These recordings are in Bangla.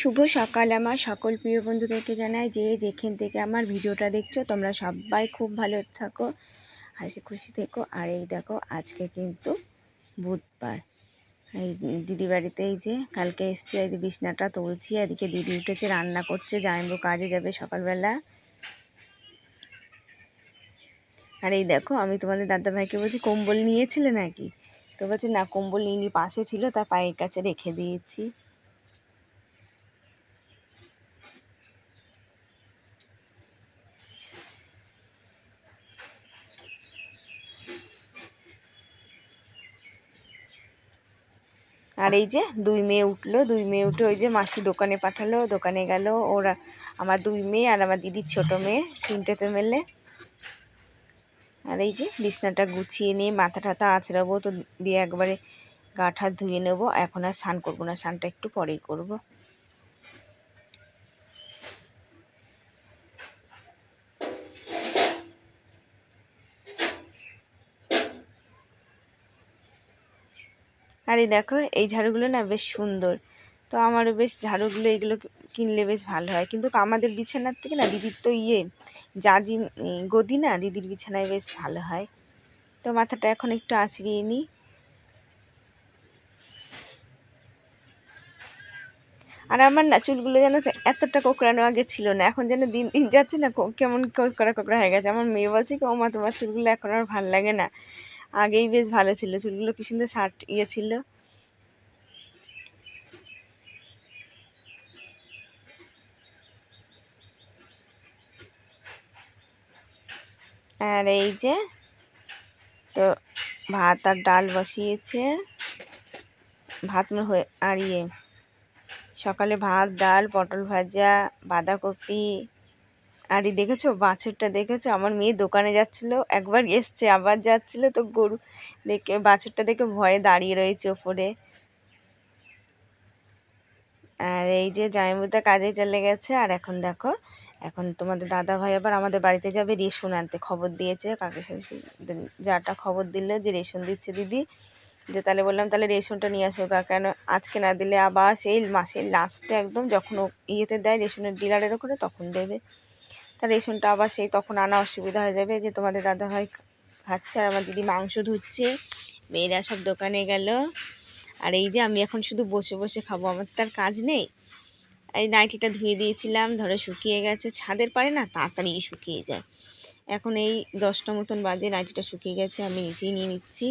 শুভ সকাল আমার সকল প্রিয় বন্ধুদেরকে জানাই যে যেখান থেকে আমার ভিডিওটা দেখছ, তোমরা সবাই খুব ভালো থাকো, হাসি খুশি থেকো। আর এই দেখো, আজকে কিন্তু বুধবার। এই দিদি বাড়িতে এই যে কালকে এসছে, এই যে বিছনাটা তুলছি, এদিকে দিদি উঠেছে, রান্না করছে জামাইবু কাজে যাবে সকালবেলা। আর এই দেখো, আমি তোমাদের দাদাভাইকে বলছি, কম্বল নিয়েছিলে নাকি? তো বলছে, না, কম্বল নিয়ে পাশে ছিল তার পায়ের কাছে রেখে দিয়েছি। আর এই যে দুই মেয়ে উঠল, দুই মেয়ে উঠে ওই যে মাসি দোকানে পাঠালো, দোকানে গেল। ওরা আমার দুই মেয়ে আর আমার দিদির ছোট মেয়ে, তিনটেতে মেলে। আর এই যে বিছনাটা গুছিয়ে নিয়ে মাথা টাথা আঁচড়াবো তো দিয়ে একবারে গা ঠা ধুয়ে নেব। এখন আর স্নান করব না, স্নানটা একটু পরেই করব। আর এই দেখো, এই ঝাড়ুগুলো না বেশ সুন্দর। তো আমারও বেশ ঝাড়ুগুলো, এগুলো কিনলে বেশ ভালো হয়। কিন্তু আমাদের বিছানার থেকে না দিদির তো ইয়ে জাজি গদি না দিদির বিছানায় বেশ ভালো হয়। তো মাথাটা এখন একটু আঁচড়িয়ে নিই। আর আমার না চুলগুলো যেন এতটা কোকড়ানো আগে ছিল না, এখন যেন দিন দিন যাচ্ছে না কেমন কোকড়া কোকড়া হয়ে গেছে। আমার মেয়ে বলছে কি ও মা তোমার চুলগুলো এখন আর ভালো লাগে না। আগেই বেশ ভালো ছিল। চুলগুলো কি সুন্দর শার্ট ইয়ে ছিল। আর এই যে, তো ভাত আর ডাল বসিয়েছে। ভাত হয়ে, আর ইয়ে সকালে ভাত, ডাল, পটল ভাজা, বাঁধাকপি আর এই দেখেছ? বাছুরটা দেখেছ? আমার মেয়ে দোকানে যাচ্ছিল, একবার এসছে, আবার যাচ্ছিল, তো গরু দেখে, বাছুরটা দেখে ভয়ে দাঁড়িয়ে রয়েছে ওপরে। আর এই যে জামাইবুদা কাজে চলে গেছে, আর এখন দেখো, এখন তোমাদের দাদা ভাই আবার আমাদের বাড়িতে যাবে রেশন আনতে। খবর দিয়েছে, কাকে যাটা খবর দিল যে রেশন দিচ্ছে দিদি। যে তাহলে বললাম, তাহলে রেশনটা নিয়ে আসো কেন আজকে না দিলে আবার সেই মাসের লাস্টে একদম যখন ইয়েতে দেয় রেশনের ডিলারের ওখানে, তখন দেবে। তা রেশনটা আবার সেই তখন আনা অসুবিধা হয়ে যাবে যে তোমাদের দাদাভাই খাচ্ছে আর আমার দিদি মাংস ধুচ্ছে। মেয়েরা সব দোকানে গেল। আর এই যে আমি এখন শুধু বসে বসে খাব, আমার তার কাজ নেই। এই নাইটিটা ধুয়ে দিয়েছিলাম, ধরো শুকিয়ে গেছে। ছাদের পারে না তাড়াতাড়ি শুকিয়ে যায়। এখন এই দশটা মতন বাজে, নাইটিটা শুকিয়ে গেছে, আমি নিজেই নিয়ে নিচ্ছি।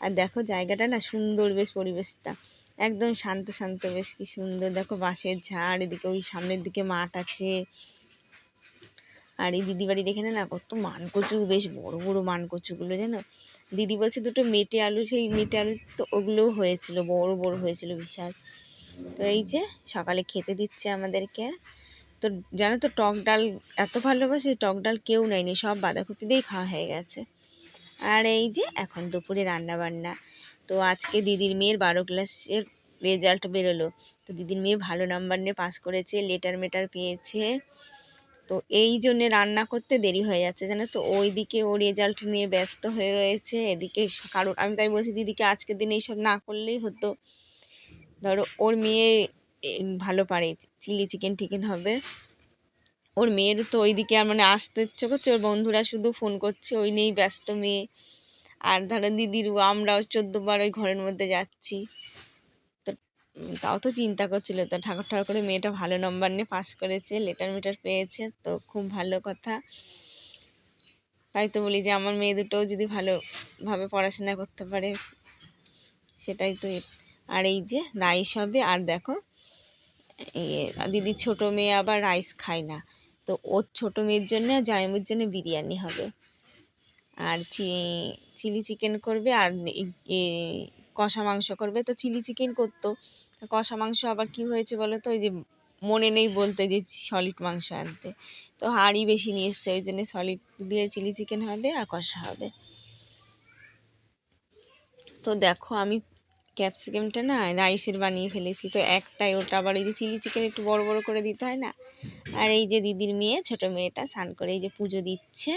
আর দেখো জায়গাটা না সুন্দর বেশ পরিবেশটা। একদম শান্ত শান্ত, বেশ কি সুন্দর। দেখো বাঁশের ঝাড়, এদিকে ওই সামনের দিকে মাঠ আছে। আর এই দিদি বাড়ির এখানে না কত মানকচু, বেশ বড় বড় মানকচুগুলো, জানো? দিদি বলছে দুটো মেটে আলু, সেই মেটে আলু তো ওগুলোও হয়েছিল, বড় বড় হয়েছিল বিশাল। তো এই যে সকালে খেতে দিচ্ছে আমাদেরকে। তো জানো তো টক ডাল এত ভালোবাসে, টক ডাল কেউ নেয়নি, সব বাঁধাকপি দিয়েই খাওয়া হয়ে গেছে। আর এই যে এখন দুপুরে রান্না বান্না তো আজকে দিদির মেয়ের বারো ক্লাসের রেজাল্ট বেরোলো। তো দিদির মেয়ে ভালো নাম্বার নিয়ে পাস করেছে, লেটার মেটার পেয়েছে। তো এই জন্যে রান্না করতে দেরি হয়ে যাচ্ছে, জানো তো? ওই দিকে ও রেজাল্ট নিয়ে ব্যস্ত হয়ে রয়েছে, এদিকে কারণ আমি তাই বলছি, দিদিকে আজকের দিনে এইসব না করলেই হতো। ধরো, ওর মেয়ে ভালো পারে, চিলি চিকেন টিকেন হবে। ওর মেয়ের তো ওইদিকে আর মানে আসতে ইচ্ছে করছে, ওর বন্ধুরা শুধু ফোন করছে, ওই নিয়েই ব্যস্ত মেয়ে। আর ধরো দিদির আমরাও চোদ্দোবার ওই ঘরের মধ্যে যাচ্ছি। তাও তো চিন্তা করছিল। তো ঠাকুর ঠাকুর করে মেয়েটা ভালো নম্বর নিয়ে পাস করেছে লেটার মেটার পেয়েছে, তো খুব ভালো কথা। তাই তো বলি যে আমার মেয়ে দুটোও যদি ভালোভাবে পড়াশোনা করতে পারে, সেটাই তো আর এই যে রাইস হবে, আর দেখো দিদির ছোটো মেয়ে আবার রাইস খায় না। তো ওর ছোটো মেয়ের জন্য, জায়মুর জন্য বিরিয়ানি হবে। আর চিলি চিকেন করবে, আর কষা মাংস করবে। তো চিলি চিকেন করতো। কষা মাংস আবার কি হয়েছে বলো তো? ওই যে মনে নেই বলতে যে সলিড মাংস আনতে। তো হাঁড়ি বেশি নিয়ে এসছে, ওই জন্য সলিড দিয়ে চিলি চিকেন হবে আর কষা হবে। তো দেখো আমি ক্যাপসিকামটা না রাইসের বানিয়ে ফেলেছি। তো একটাই, ওটা আবার এই যে চিলি চিকেন একটু বড় বড় করে দিতে হয় না? আর এই যে দিদির মেয়ে, ছোট মেয়েটা স্নান করে এই যে পুজো দিচ্ছে।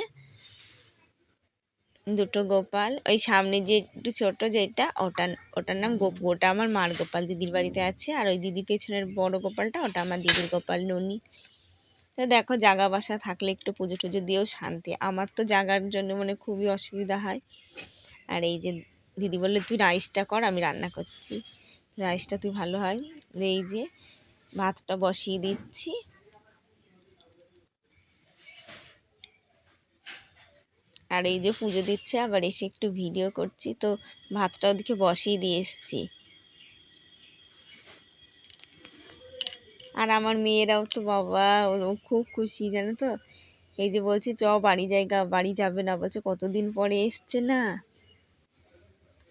দুটো গোপাল। ওই সামনে যে একটু ছোট যেটা ওটা ওটার নাম গোপ ওটা আমার মার গোপাল দিদির বাড়িতে আছে। আর ওই দিদি পেছনের বড় গোপালটা, ওটা আমার দিদির গোপাল ননি। তো দেখো, জাগা বাসা থাকলে একটু পুজো টুজো দিয়েও শান্তি। আমার তো জাগার জন্য মানে খুবই অসুবিধা হয়। আর এই যে দিদি বললে, তুই রাইসটা কর, আমি রান্না করছি। রাইসটা তুই ভালো হয়। এই যে ভাতটা বসিয়ে দিচ্ছি। আর এই যে পুজো দিচ্ছে, আবার এসে একটু ভিডিও করছি। তো ভাতটা ওদিকে বসিয়ে দিয়ে এসছি। আর আমার মেয়েরাও তো বাবা, ও খুব খুশি, জানো তো? এই যে বলছি, চ, বাড়ি জায়গা বাড়ি যাবে না, বলছে, কতদিন পরে এসছে না?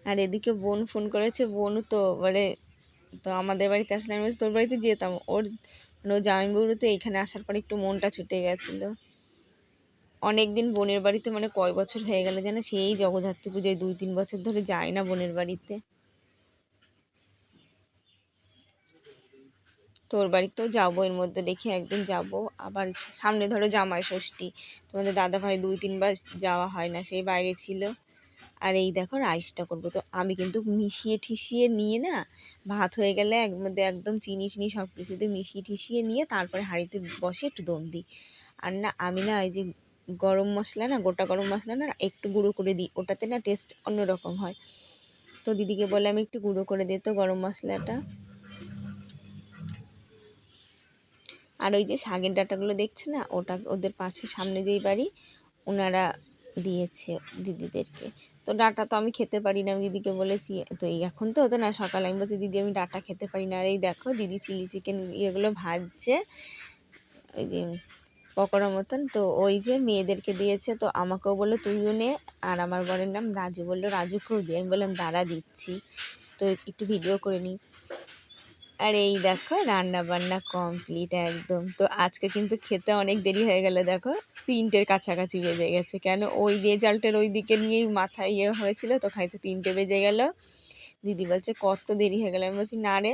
আর এদিকে বোন ফোন করেছে বোন তো বলে, তো আমাদের বাড়িতে আসলে আমি তোর বাড়িতে যেতাম। ওর মানে ও জামাইবাবুতে এখানে আসার পর একটু মনটা ছুটে গেছিল। অনেক দিন বোনের বাড়িতে মানে কয় বছর হয়ে গেল যেন সেই জগদ্ধাত্রী পুজোয় দুই তিন বছর ধরে যায় না বোনের বাড়িতে। তোর বাড়িতেও যাব, এর মধ্যে দেখি একদিন যাব। আবার সামনে ধরো জামাই ষষ্ঠী, তোমাদের দাদা ভাই দুই তিনবার যাওয়া হয় না সেই বাইরে ছিল। আর এই দেখো রাইসটা করব। তো আমি কিন্তু মিশিয়ে ঠিসিয়ে নিয়ে না ভাত হয়ে গেলে এক মধ্যে একদম চিনি চিনি সব কিছুতে মিশিয়ে ঠিসিয়ে নিয়ে তারপরে হাঁড়িতে বসে একটু দম দিই। আর না, আমি না এই যে গরম মশলা না, গোটা গরম মশলা না, একটু গুঁড়ো করে দিই। ওটাতে না টেস্ট অন্যরকম হয়। তো দিদিকে বলে আমি একটু গুঁড়ো করে দিই তো গরম মশলাটা। আর ওই যে শাগের ডাটাগুলো দেখছে না, ওটা ওদের পাশে সামনে যেই বাড়ি, ওনারা দিয়েছে দিদিদেরকে। তো ডাটা তো আমি খেতে পারি না, আমি দিদিকে বলেছি। তো এই এখন তো হতো না সকালে আমি বলছি, দিদি, আমি ডাটা খেতে পারি না। আর এই দেখো দিদি চিলি চিকেন ইয়েগুলো ভাজছে। ওই যে পকোড়া মতন। তো ওই যে মেয়েদেরকে দিয়েছে, তো আমাকেও বলল, তুইও নে। আর আমার বরের নাম রাজু বলল রাজুকেও দিয়ে আমি বললাম, দাঁড়া, দিচ্ছি। তো একটু ভিডিও করে নিই। আর এই দেখো রান্না বান্না কমপ্লিট একদম। তো আজকে কিন্তু খেতে অনেক দেরি হয়ে গেল, দেখো, তিনটের কাছাকাছি বেজে গেছে। কেন? ওই রেজাল্টের ওই দিকে নিয়েই মাথায় ইয়ে হয়েছিল, তো খাইতে তিনটে বেজে গেল। দিদি বলছে, কত দেরি হয়ে গেল? আমি বলছি, না রে,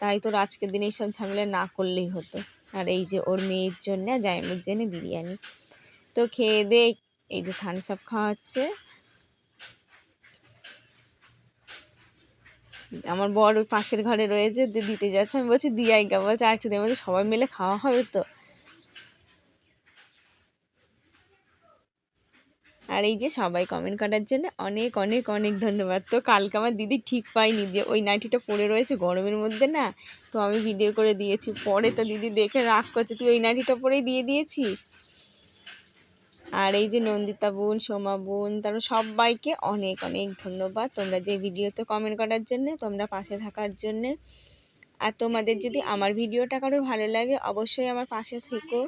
তাই তোর আজকের দিনে এইসব ঝামেলা না করলেই হতো। আর এই যে ওর মেয়ের জন্য জায়মের জন্য বিরিয়ানি। তো খেয়ে দে, এই যে থানস আপ খাওয়াচ্ছে। আমার বড় পাশের ঘরে রয়েছে দিতে যাচ্ছে। আমি বলছি, দিয়াই গা বলছে, আর একটু দেয় বলছে, সবাই মিলে খাওয়া হবে তো। আর এই যে সবাই কমেন্ট করার জন্য অনেক অনেক অনেক ধন্যবাদ। তো কালকে আমার দিদি ঠিক পাইনি যে ওই নাইটিটা পরে রয়েছে, গরমের মধ্যে না, তো আমি ভিডিও করে দিয়েছি। পরে তো দিদি দেখে রাগ করছে, তুই ওই নাইটিটা পরেই দিয়ে দিয়েছিস? আর এই যে নন্দিতা বোন, সোমা বোন, তারপর সবাইকে অনেক অনেক ধন্যবাদ। তোমরা যে ভিডিওতে কমেন্ট করার জন্যে, তোমরা পাশে থাকার জন্যে। আর তোমাদের যদি আমার ভিডিওটা কারোর ভালো লাগে, অবশ্যই আমার পাশে থেকো।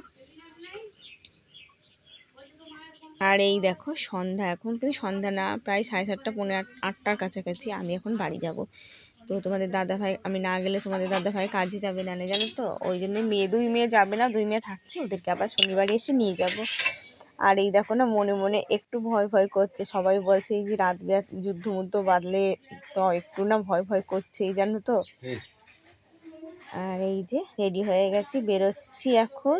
আর এই দেখো সন্ধ্যা এখন কিন্তু সন্ধ্যা না প্রায় সাড়ে সাতটা পনেরো আটটার কাছাকাছি আমি এখন বাড়ি যাব। তো তোমাদের দাদা ভাই আমি না গেলে তোমাদের দাদা ভাই কাজে যাবে না জানো তো? ওই জন্য মেয়ে দুই মেয়ে যাবে না দুই মেয়ে থাকছে ওদেরকে আবার শনিবারে এসে নিয়ে যাব। আর এই দেখো না মনে মনে একটু ভয় ভয় করছে সবাই বলছে এই যে রাত যুদ্ধ মুদ্ধ বাদলে তো একটু না ভয় ভয় করছে এই জানো তো? আর এই যে রেডি হয়ে গেছি বেরোচ্ছি এখন।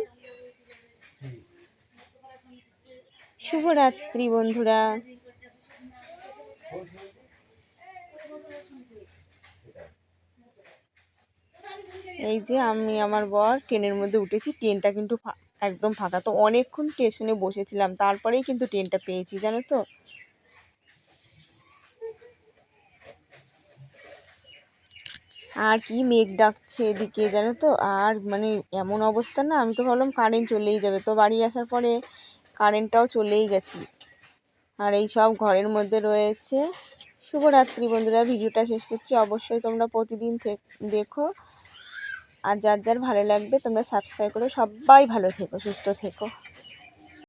শুভরাত্রি, বন্ধুরা। এই যে আমি আমার বর ট্রেনের মধ্যে উঠেছি। ট্রেনটা কিন্তু একদম ফাঁকা। তো অনেকক্ষণ স্টেশনে বসেছিলাম। তারপরেই কিন্তু ট্রেনটা পেয়েছি, জানো তো? আর কি মেঘ ডাকছে এদিকে, জানো তো? আর মানে এমন অবস্থা না, আমি তো ভাবলাম কারেন্ট চলেই যাবে। তো বাড়ি আসার পরে কারেন্টটাও চলেই গেছে। আর এই সব ঘরের মধ্যে রয়েছে। শুভরাত্রি বন্ধুরা, ভিডিওটা শেষ করছি। অবশ্যই তোমরা প্রতিদিন দেখো। আর যার যার ভালো লাগবে তোমরা সাবস্ক্রাইব করো। সবাই ভালো থেকো, সুস্থ থেকো।